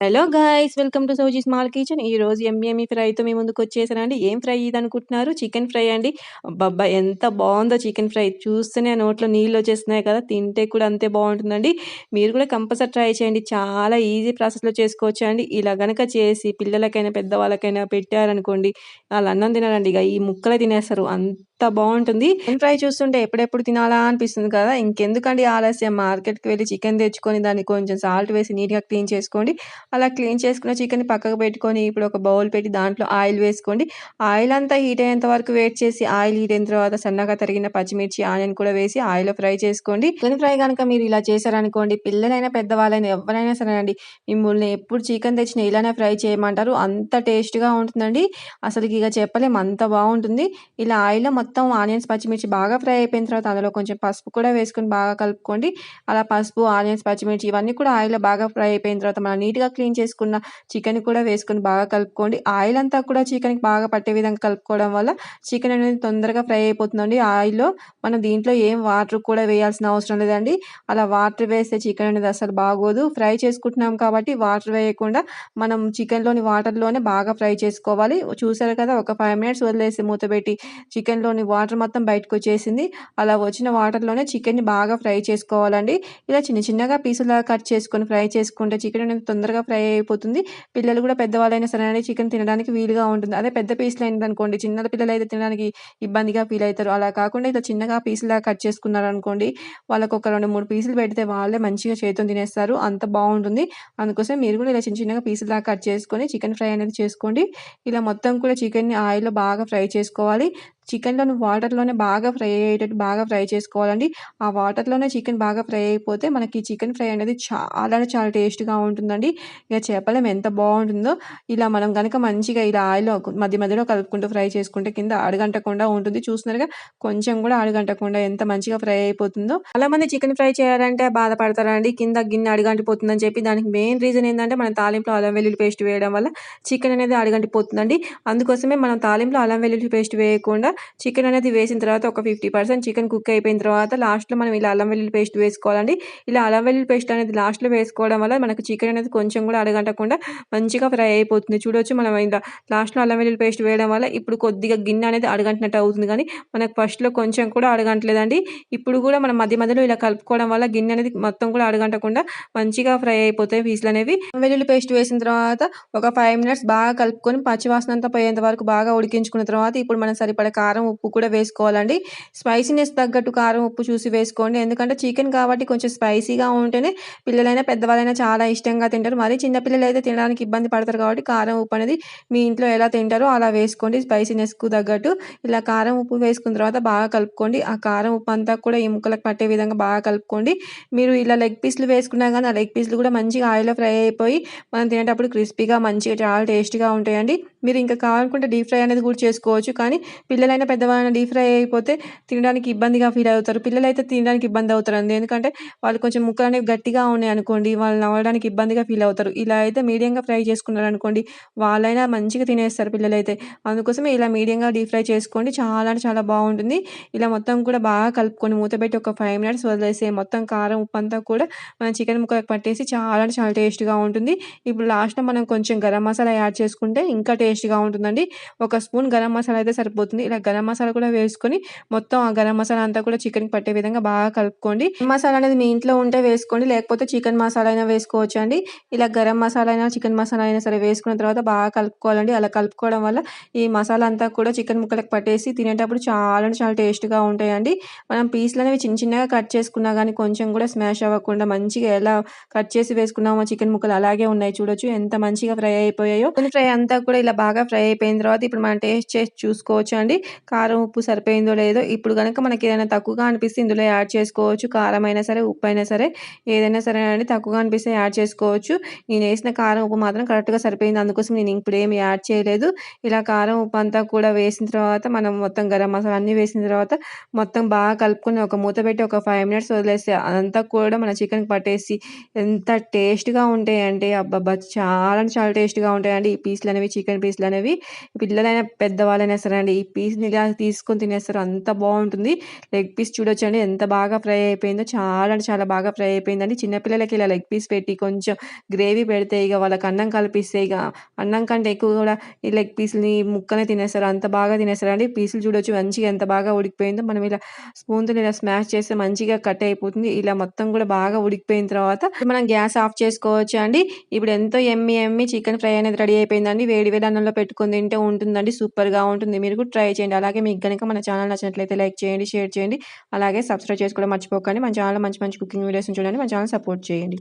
Hello guys welcome to Souji small kitchen ఈ రోజు ఎమ్మి ఫ్రైతో మీ ముందుకు వచ్చేసానండి ఏం ఫ్రై ఇది అనుకుంటున్నారు చికెన్ ఫ్రై అండి. అబ్బబ్బా ఎంత బాగుందో చికెన్ ఫ్రై చూస్తేనే నోట్లో నీళ్ళు వచ్చేస్తున్నాయి కదా. తింటే కూడా అంతే బాగుంటుందండి. మీరు కూడా కంపల్సరీ ట్రై చేయండి. చాలా ఈజీ ప్రాసెస్లో చేసుకోవచ్చు అండి. ఇలా గనక చేసి పిల్లలకైనా పెద్దవాళ్ళకైనా పెట్టారనుకోండి వాళ్ళు అన్నం తినారండి ఇక ఈ ముక్కలే తినేస్తారు. అంత బాగుంటుంది ఫ్రై చూస్తుంటే ఎప్పుడెప్పుడు తినాలా అనిపిస్తుంది కదా? ఇంకెందుకండి ఆలస్యం? మార్కెట్కి వెళ్ళి చికెన్ తెచ్చుకొని దాన్ని కొంచెం సాల్ట్ వేసి నీట్గా క్లీన్ చేసుకోండి. అలా క్లీన్ చేసుకున్న చికెన్ పక్కకు పెట్టుకొని ఇప్పుడు ఒక బౌల్ పెట్టి దాంట్లో ఆయిల్ వేసుకోండి. ఆయిల్ అంతా హీట్ అయ్యేంత వరకు వెయిట్ చేసి ఆయిల్ హీట్ అయిన తర్వాత సన్నగా తరిగిన పచ్చిమిర్చి ఆనియన్ కూడా వేసి ఆయిల్లో ఫ్రై చేసుకోండి. చికెన్ ఫ్రై కనుక మీరు ఇలా చేశారనుకోండి పిల్లలైనా పెద్దవాళ్ళైనా ఎవరైనా సరే అండి మిమ్మల్ని ఎప్పుడు చికెన్ తెచ్చినా ఇలానే ఫ్రై చేయమంటారు. అంత టేస్ట్గా ఉంటుందండి. అసలు ఇక చెప్పలేము అంత బాగుంటుంది ఇలా ఆయిల్లో మొత్తం మొత్తం ఆనియన్స్ పచ్చిమిర్చి బాగా ఫ్రై అయిపోయిన తర్వాత అందులో కొంచెం పసుపు కూడా వేసుకొని బాగా కలుపుకోండి. అలా పసుపు ఆనియన్స్ పచ్చిమిర్చి ఇవన్నీ కూడా ఆయిల్లో బాగా ఫ్రై అయిపోయిన తర్వాత మనం నీట్గా క్లీన్ చేసుకున్న చికెన్ కూడా వేసుకొని బాగా కలుపుకోండి. ఆయిల్ అంతా కూడా చికెన్కి బాగా పట్టే విధంగా కలుపుకోవడం వల్ల చికెన్ అనేది తొందరగా ఫ్రై అయిపోతుందండి. ఆయిల్లో మనం దీంట్లో ఏం వాటర్ కూడా వేయాల్సిన అవసరం లేదండి. అలా వాటర్ వేస్తే చికెన్ అనేది అసలు బాగోదు. ఫ్రై చేసుకుంటున్నాం కాబట్టి వాటర్ వేయకుండా మనం చికెన్లోని వాటర్లోనే బాగా ఫ్రై చేసుకోవాలి. చూసారు కదా ఒక ఫైవ్ మినిట్స్ వదిలేసి మూత పెట్టి చికెన్లోని వాటర్ మొత్తం బయటకు వచ్చేసింది. అలా వచ్చిన వాటర్లోనే చికెన్ని బాగా ఫ్రై చేసుకోవాలండి. ఇలా చిన్న చిన్నగా పీసులాగా కట్ చేసుకొని ఫ్రై చేసుకుంటే చికెన్ అనేది తొందరగా ఫ్రై అయిపోతుంది. పిల్లలు కూడా పెద్దవాళ్ళైనా సరే చికెన్ తినడానికి వీలుగా ఉంటుంది. అదే పెద్ద పీసులు అనుకోండి చిన్న పిల్లలు అయితే తినడానికి ఇబ్బందిగా ఫీల్ అవుతారు. అలా కాకుండా ఇట్లా చిన్నగా పీసులాగా కట్ చేసుకున్నారు అనుకోండి వాళ్ళకు ఒక రెండు మూడు పీసులు పెడితే వాళ్ళే మంచిగా చేతితో తినేస్తారు. అంత బాగుంటుంది. అందుకోసం మీరు కూడా ఇలా చిన్న చిన్నగా పీసులాగా కట్ చేసుకొని చికెన్ ఫ్రై అనేది చేసుకోండి. ఇలా మొత్తం కూడా చికెన్ని ఆయిల్లో బాగా ఫ్రై చేసుకోవాలి. చికెన్లోని వాటర్లోనే బాగా ఫ్రై అయ్యేటట్టు బాగా ఫ్రై చేసుకోవాలండి. ఆ వాటర్లోనే చికెన్ బాగా ఫ్రై అయిపోతే మనకి చికెన్ ఫ్రై అనేది చాలా చాలా టేస్ట్గా ఉంటుందండి. ఇక చేపలం ఎంత బాగుంటుందో ఇలా మనం కనుక మంచిగా ఇలా ఆయిల్ మధ్య మధ్యలో కలుపుకుంటూ ఫ్రై చేసుకుంటే కింద అడగంటకుండా ఉంటుంది. చూస్తున్నారుగా కొంచెం కూడా అడగంటకుండా ఎంత మంచిగా ఫ్రై అయిపోతుందో. చాలా మంది చికెన్ ఫ్రై చేయాలంటే బాధపడతారండి. కింద గిన్నె అడగంటిపోతుందని చెప్పి దానికి మెయిన్ రీజన్ ఏంటంటే మనం తాలింపులో అల్లం వెల్లుల్లి పేస్ట్ వేయడం వల్ల చికెన్ అనేది అడగంటిపోతుందండి. అందుకోసమే మనం తాలింపులో అల్లం వెల్లుల్లి పేస్ట్ వేయకుండా చికెన్ అనేది వేసిన తర్వాత ఒక ఫిఫ్టీ పర్సెంట్ చికెన్ కుక్ అయిపోయిన తర్వాత లాస్ట్లో మనం ఇలా అల్లం వెల్లుల్లి పేస్ట్ వేసుకోవాలండి. ఇలా అల్లం వెల్లుల్లి పేస్ట్ అనేది లాస్ట్లో వేసుకోవడం వల్ల మనకు చికెన్ అనేది కొంచెం కూడా అడగంటకుండా మంచిగా ఫ్రై అయిపోతుంది. చూడొచ్చు మనం ఇలా లాస్ట్లో అల్లం వెల్లుల్లి పేస్ట్ వేయడం వల్ల ఇప్పుడు కొద్దిగా గిన్నె అనేది అడగంటున్నట్టు అవుతుంది కానీ మనకు ఫస్ట్లో కొంచెం కూడా అడగంటలేదండి. ఇప్పుడు కూడా మనం మధ్య మధ్యలో ఇలా కలుపుకోవడం వల్ల గిన్నె అనేది మొత్తం కూడా అడగంటకుండా మంచిగా ఫ్రై అయిపోతాయి పీసులు అనేవి. వెల్లుల్లి పేస్ట్ వేసిన తర్వాత ఒక ఫైవ్ మినిట్స్ బాగా కలుపుకొని పచ్చివాసన అంతా పోయేంత వరకు బాగా ఉడికించుకున్న తర్వాత ఇప్పుడు మనం సరిపడక కారం ఉప్పు కూడా వేసుకోవాలండి. స్పైసీనెస్ తగ్గట్టు కారం ఉప్పు చూసి వేసుకోండి. ఎందుకంటే చికెన్ కాబట్టి కొంచెం స్పైసీగా ఉంటేనే పిల్లలైనా పెద్దవాళ్ళైనా చాలా ఇష్టంగా తింటారు. మరి చిన్నపిల్లలు అయితే తినడానికి ఇబ్బంది పడతారు కాబట్టి కారం ఉప్పు అనేది మీ ఇంట్లో ఎలా తింటారో అలా వేసుకోండి. స్పైసీనెస్కు తగ్గట్టు ఇలా కారం ఉప్పు వేసుకున్న తర్వాత బాగా కలుపుకోండి. ఆ కారం ఉప్పు అంతా కూడా ఈ ముక్కలకు పట్టే విధంగా బాగా కలుపుకోండి. మీరు ఇలా లెగ్ పీస్లు వేసుకున్నా కానీ ఆ లెగ్ పీస్లు కూడా మంచిగా ఆయిల్లో ఫ్రై అయిపోయి మనం తినేటప్పుడు క్రిస్పీగా మంచిగా చాలా టేస్ట్గా ఉంటాయండి. మీరు ఇంకా కావాలనుకుంటే డీప్ ఫ్రై అనేది కూడా చేసుకోవచ్చు. కానీ పిల్లలు పిల్లలైనా పెద్దవాళ్ళైనా డీప్ ఫ్రై అయిపోతే తినడానికి ఇబ్బందిగా ఫీల్ అవుతారు. పిల్లలు అయితే తినడానికి ఇబ్బంది అవుతారండి. ఎందుకంటే వాళ్ళు కొంచెం ముక్కలు అనేవి గట్టిగా ఉన్నాయి అనుకోండి వాళ్ళు నవ్వడానికి ఇబ్బందిగా ఫీల్ అవుతారు. ఇలా అయితే మీడియంగా ఫ్రై చేసుకున్నారు అనుకోండి వాళ్ళైనా మంచిగా తినేస్తారు పిల్లలైతే. అందుకోసమే ఇలా మీడియంగా డీప్ ఫ్రై చేసుకోండి. చాలా అంటే చాలా బాగుంటుంది. ఇలా మొత్తం కూడా బాగా కలుపుకొని మూత పెట్టి ఒక ఫైవ్ మినిట్స్ వదిలేసే మొత్తం కారం ఉప్పు అంతా కూడా మనం చికెన్ ముక్కలకు పట్టేసి చాలా అంటే చాలా టేస్ట్గా ఉంటుంది. ఇప్పుడు లాస్ట్లో మనం కొంచెం గరం మసాలా యాడ్ చేసుకుంటే ఇంకా టేస్ట్గా ఉంటుందండి. ఒక స్పూన్ గరం మసాలా అయితే సరిపోతుంది. ఇలా గరం మసాలా కూడా వేసుకొని మొత్తం ఆ గరం మసాలా అంతా కూడా చికెన్కి పట్టే విధంగా బాగా కలుపుకోండి. మసాలా అనేది మీ ఇంట్లో ఉంటే వేసుకోండి లేకపోతే చికెన్ మసాలా అయినా వేసుకోవచ్చు అండి. ఇలా గరం మసాలా అయినా చికెన్ మసాలా అయినా సరే వేసుకున్న తర్వాత బాగా కలుపుకోవాలండి. అలా కలుపుకోవడం వల్ల ఈ మసాలా అంతా కూడా చికెన్ ముక్కలకు పట్టేసి తినేటప్పుడు చాలా చాలా టేస్ట్గా ఉంటాయండి. మనం పీస్లు అనేవి చిన్న చిన్నగా కట్ చేసుకున్నా కానీ కొంచెం కూడా స్మాష్ అవ్వకుండా మంచిగా ఎలా కట్ చేసి వేసుకున్నామో చికెన్ ముక్కలు అలాగే ఉన్నాయి చూడొచ్చు. ఎంత మంచిగా ఫ్రై అయిపోయాయో. ఫ్రై అంతా కూడా ఇలా బాగా ఫ్రై అయిపోయిన తర్వాత ఇప్పుడు మనం టేస్ట్ చేసి చూసుకోవచ్చు అండి కారం ఉప్పు సరిపోయిందో లేదో ఇప్పుడు కనుక మనకి ఏదైనా తక్కువగా అనిపిస్తే ఇందులో యాడ్ చేసుకోవచ్చు. కారం అయినా సరే ఉప్పు అయినా సరే ఏదైనా సరే అండి తక్కువగా అనిపిస్తే యాడ్ చేసుకోవచ్చు. నేను వేసిన కారం ఉప్పు మాత్రం కరెక్ట్గా సరిపోయింది. అందుకోసం నేను ఇప్పుడు ఏమి యాడ్ చేయలేదు. ఇలా కారం ఉప్పు అంతా కూడా వేసిన తర్వాత మనం మొత్తం గరం మసాలా అన్నీ వేసిన తర్వాత మొత్తం బాగా కలుపుకొని ఒక మూత పెట్టి ఒక ఫైవ్ మినిట్స్ వదిలేస్తే అదంతా కూడా మన చికెన్ పట్టేసి ఎంత టేస్ట్గా ఉంటాయంటే అబ్బాబ్బా! చాలా చాలా టేస్ట్గా ఉంటాయండి ఈ పీస్లు అనేవి చికెన్ పీస్లు అనేవి పిల్లలైనా పెద్దవాళ్ళైనా సరే అండి ఈ పీస్ పీస్‌ని ఇలా తీసుకొని తినేస్తారు. అంత బాగుంటుంది లెగ్ పీస్ చూడొచ్చండి ఎంత బాగా ఫ్రై అయిపోయిందో. చాలా అంటే చాలా బాగా ఫ్రై అయిపోయిందండి. చిన్నపిల్లలకి ఇలా లెగ్ పీస్ పెట్టి కొంచెం గ్రేవీ పెడితే ఇక వాళ్ళకి అన్నం కలిపిస్తే ఇక అన్నం కంటే ఎక్కువ కూడా ఈ లెగ్ పీస్‌ని ముక్కనే తినేస్తారు. అంత బాగా తినేస్తారండి. పీసులు చూడొచ్చు మంచిగా ఎంత బాగా ఉడికిపోయిందో. మనం ఇలా స్పూన్తో ఇలా స్మాష్ చేస్తే మంచిగా కట్ అయిపోతుంది. ఇలా మొత్తం కూడా బాగా ఉడికిపోయిన తర్వాత మనం గ్యాస్ ఆఫ్ చేసుకోవచ్చు అండి. ఇప్పుడు ఎంతో ఎమ్మి ఎమ్మి చికెన్ ఫ్రై అనేది రెడీ అయిపోయిందండి. వేడి వేడి అన్నంలో పెట్టుకొని తింటే ఉంటుందండి. సూపర్‌గా ఉంటుంది. మీరు కూడా ట్రై చేయండి. అలాగే మీకు కనుక మన ఛానల్ నచ్చినట్లయితే లైక్ చేయండి, షేర్ చేయండి. అలాగే సబ్స్క్రైబ్ చేసుకోవడం మర్చిపోకండి. మన ఛానల్‌లో మంచి మంచి కుకింగ్ వీడియోస్ చూడండి. మన ఛానల్ సపోర్ట్ చేయండి.